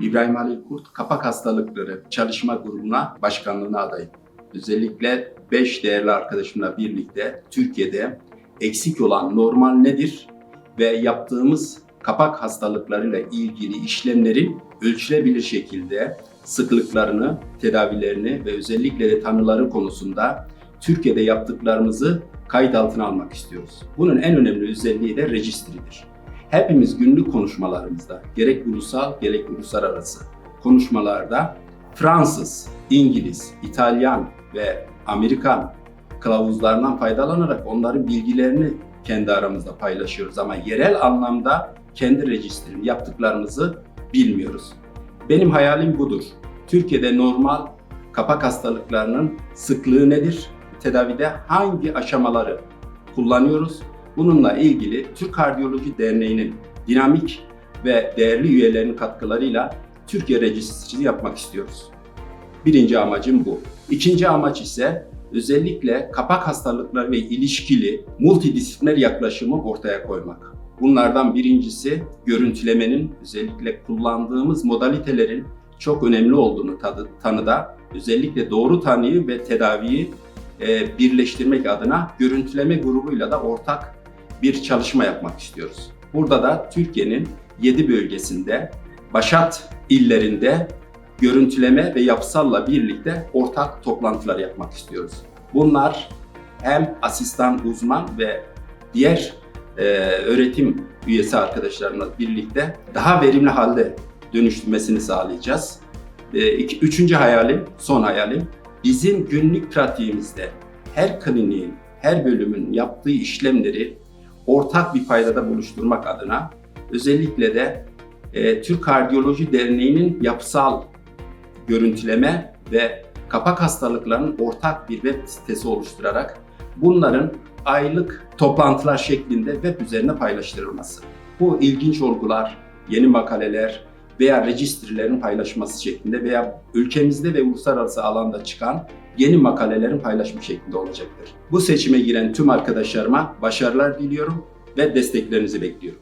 İbrahim Ali Kurt Kapak Hastalıkları Çalışma Grubu'na başkanlığına adayım. Özellikle 5 değerli arkadaşımla birlikte Türkiye'de eksik olan normal nedir ve yaptığımız kapak hastalıklarıyla ilgili işlemlerin ölçülebilir şekilde sıklıklarını, tedavilerini ve özellikle de tanıları konusunda Türkiye'de yaptıklarımızı kayıt altına almak istiyoruz. Bunun en önemli özelliği de rejistridir. Hepimiz günlük konuşmalarımızda gerek ulusal gerek uluslararası konuşmalarda Fransız, İngiliz, İtalyan ve Amerikan kılavuzlarından faydalanarak onların bilgilerini kendi aramızda paylaşıyoruz ama yerel anlamda kendi rejistrini yaptıklarımızı bilmiyoruz. Benim hayalim budur. Türkiye'de normal kapak hastalıklarının sıklığı nedir? Tedavide hangi aşamaları kullanıyoruz? Bununla ilgili Türk Kardiyoloji Derneği'nin dinamik ve değerli üyelerinin katkılarıyla Türkiye Rejistrisi yapmak istiyoruz. Birinci amacım bu. İkinci amaç ise özellikle kapak hastalıkları ve ilişkili multidisipliner yaklaşımı ortaya koymak. Bunlardan birincisi görüntülemenin özellikle kullandığımız modalitelerin çok önemli olduğunu tadı, tanıda özellikle doğru tanıyı ve tedaviyi e, birleştirmek adına görüntüleme grubuyla da ortak bir çalışma yapmak istiyoruz. Burada da Türkiye'nin 7 bölgesinde başat illerinde görüntüleme ve yapısalla birlikte ortak toplantılar yapmak istiyoruz. Bunlar hem asistan uzman ve diğer e, öğretim üyesi arkadaşlarımla birlikte daha verimli halde dönüştürmesini sağlayacağız. E, iki, üçüncü hayalim, son hayalim bizim günlük pratiğimizde her kliniğin, her bölümün yaptığı işlemleri ortak bir paydada buluşturmak adına özellikle de e, Türk Kardiyoloji Derneği'nin yapısal görüntüleme ve kapak hastalıklarının ortak bir web sitesi oluşturarak bunların aylık toplantılar şeklinde web üzerine paylaştırılması. Bu ilginç olgular, yeni makaleler veya rejistrilerin paylaşması şeklinde veya ülkemizde ve uluslararası alanda çıkan yeni makalelerin paylaşımı şeklinde olacaktır. Bu seçime giren tüm arkadaşlarıma başarılar diliyorum ve desteklerinizi bekliyorum.